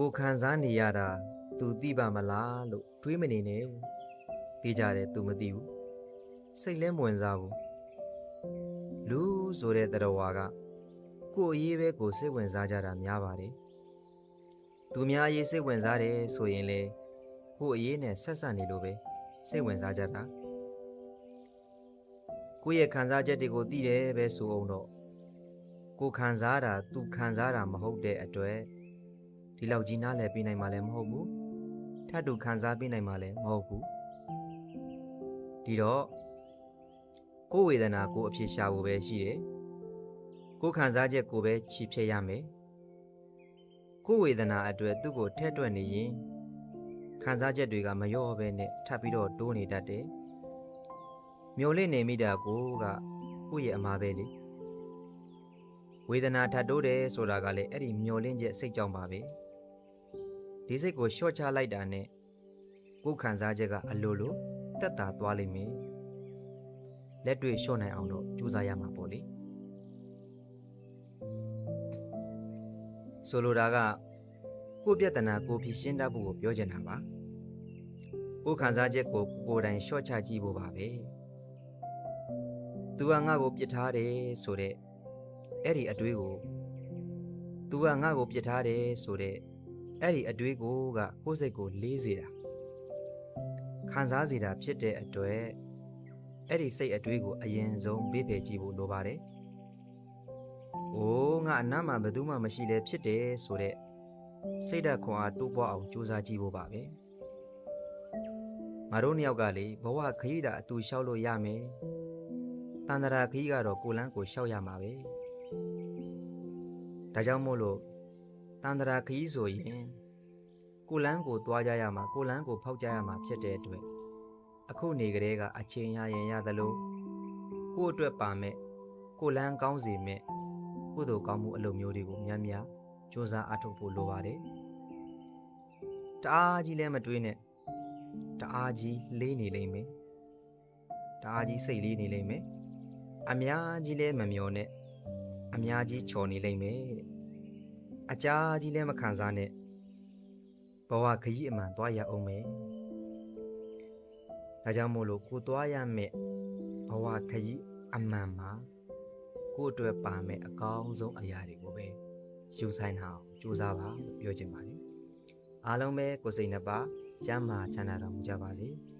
ကိုခံစားနေရတာ तू သိပါမလားလို့တွေးမနေနဲ့ပြေးကြတယ် तू မသိဘူးစိတ်လဲမဝင်စားဘူးလူဆိုတဲ့တရဝါကကိုယ်အရေးပဲကိုစိတ်ဝင်စားကြတာများပါတယ်သူများအရေးစိတ်ဝင်စားတယ်ဆိုရင်လေကိုယ်အရေးနဲ့ဆက်ဆက်နေလို့ပဲစိတ်ဝင်စားကြတာကိုယ့်ရဲ့ခံစားချက်တွေကိုသိတယ်ပဲဆိုအောင်တော့ကိုယ်ခံစားတာသူခံစားတာမဟုတ်တဲ့အတွက် ဒီလောက်ကြီးနားလည်ပြနိုင်မှာလည်းမဟုတ်ဘူးထပ်တူခံစားပြနိုင်မှာလည်းမဟုတ်ဘူးဒီတော့ကိုယ်ဝေဒနာကိုအဖြစ်ရှာဖို့ပဲရှိတယ်ကိုယ်ခံစားချက်ကိုပဲချီဖြည့်ရမယ်ကိုယ်ဝေဒနာအတွက်သူ့ကိုထက်တွက်နေရင်ခံစားချက်တွေကမလျော့ပဲနဲ့ထပ်ပြီးတော့တိုးနေတတ်တယ်မျောလင့်နေမိတာကိုကကိုယ့်ရဲ့အမှားပဲလေဝေဒနာထပ်တိုးတယ်ဆိုတာကလည်းအဲ့ဒီမျောလင့်ချက်စိတ်ကြောင့်ပါပဲ ဒီစိတ်ကိုရှော့ချလိုက်တာနဲ့ကိုယ်ခံစားချက်ကအလိုလိုတက်တာသွားလိမ့်မယ်လက်တွေ့ရှော့နိုင်အောင်တော့ကြိုးစားရမှာပေါ့လေဆိုလိုတာကကိုယ့်ပြဿနာကိုယ်ဖြေရှင်းတတ်ဖို့ကိုပြောချင်တာပါကိုယ်ခံစားချက်ကိုကိုယ်တိုင်ရှော့ချကြည့်ဖို့ပါပဲသူကငါ့ကိုပြစ်ထားတယ်ဆိုတဲ့အဲ့ဒီအတွေးကိုသူကငါ့ကိုပြစ်ထားတယ်ဆိုတဲ့ အဲ့ဒီအတွေးကိုကကိုယ်စိတ်ကိုလေးစေတာခံစားစေတာဖြစ်တဲ့အတွက်အဲ့ဒီစိတ်အတွေးကိုအရင်ဆုံးဘေးဖယ်ကြည့်ဖို့လိုပါတယ်။အိုးငါအနားမှာဘယ်သူမှမရှိလဲဖြစ်တယ်ဆိုတဲ့စိတ်ဓာတ်ခွန်အားတိုးပွားအောင်ကြိုးစားကြည့်ဖို့ပါပဲ။ငါတို့နှစ်ယောက်ကလေဘဝခရီးတာအတူလျှောက်လို့ရမယ်။တန်တရာခရီးကတော့ကိုလန်းကိုလျှောက်ရမှာပဲ။ဒါကြောင့်မို့လို့ တန်တရာခရီးဆိုရင်ကိုလန်းကိုသွားကြရမှာကိုလန်းကိုဖောက်ကြရမှာဖြစ်တဲ့အတွက်အခုနေကလေးကအချိန်ရရင်ရသလိုကို့အတွက်ပါမဲ့ကိုလန်းကောင်းစီမဲ့ကုသိုလ်ကောင်းမှုအလုပ်မျိုးတွေကိုများများစူးစမ်းအထောက်ဖို့လိုပါတယ်တအားကြီးလည်းမတွေးနဲ့တအားကြီးလေးနေလိမ့်မယ်တအားကြီးစိတ်လေးနေလိမ့်မယ်အများကြီးလည်းမမျောနဲ့အများကြီးချော်နေလိမ့်မယ်တဲ့ အကြာကြီးလည်းမခံစားနဲ့ဘဝခရီးအမှန်သွားရအောင်မယ်ဒါကြောင့်မို့လို့ကိုသွားရမယ့်ဘဝခရီးအမှန်မှာကိုယ့်အတွက်ပါမယ့်အကောင်းဆုံးအရာတွေကိုပဲယူဆိုင်အောင်ကြိုးစားပါလို့ပြောချင်ပါတယ်အားလုံးပဲကိုယ်စိတ်နှစ်ပါးကျမ်းမာချမ်းသာတော်မူကြပါစေ။